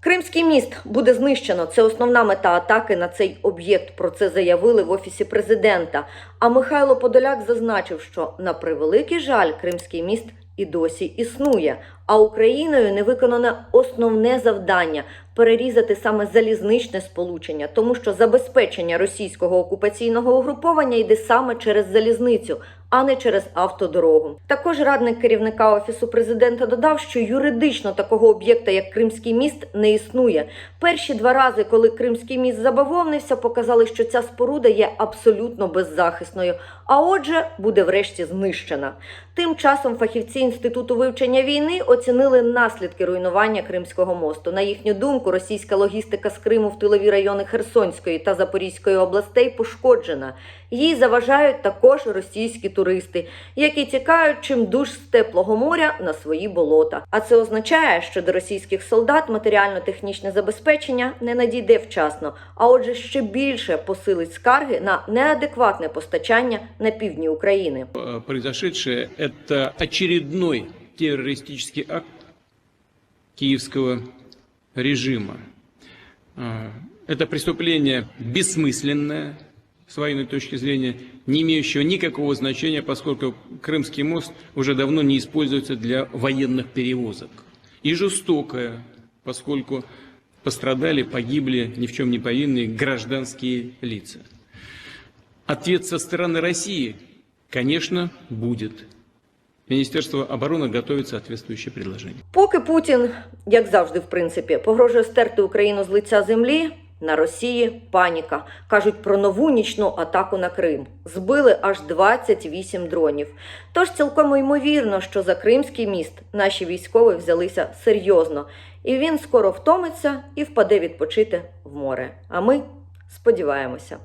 Кримський міст буде знищено. Це основна мета атаки на цей об'єкт. Про це заявили в офісі президента. А Михайло Подоляк зазначив, що на превеликий жаль, Кримський міст і досі існує. А Україною не виконане основне завдання перерізати саме залізничне сполучення, тому що забезпечення російського окупаційного угруповання йде саме через залізницю, а не через автодорогу. Також радник керівника офісу президента додав, що юридично такого об'єкта, як Кримський міст, не існує. Перші два рази, коли Кримський міст забавовнився, показали, що ця споруда є абсолютно беззахисною, а отже, буде врешті знищена. Тим часом фахівці інституту вивчення війни оцінили наслідки руйнування Кримського мосту. На їхню думку, російська логістика з Криму в тилові райони Херсонської та Запорізької областей пошкоджена. Їй заважають також російські туристи, які тікають чимдуж з теплого моря на свої болота. А це означає, що до російських солдат матеріально-технічне забезпечення не надійде вчасно, а отже, ще більше посилить скарги на неадекватне постачання на півдні України. Э, Произошедшее – это очередной террористический акт киевского режима. Э, Это преступление бессмысленное, с военной точки зрения, не имеющего никакого значения, поскольку Крымский мост уже давно не используется для военных перевозок. И жестокое, поскольку пострадали, погибли ни в чем не повинные гражданские лица. Ответ со стороны России, конечно, будет. Министерство обороны готовит соответствующее предложение. Поки Путін, як завжди, в принципі, погрожує стерти Україну з лиця землі. На Росії паніка кажуть про нову нічну атаку на Крим. Збили аж 28 дронів. Тож цілком ймовірно, що за Кримський міст наші військові взялися серйозно, і він скоро втомиться і впаде відпочити в море. А ми сподіваємося.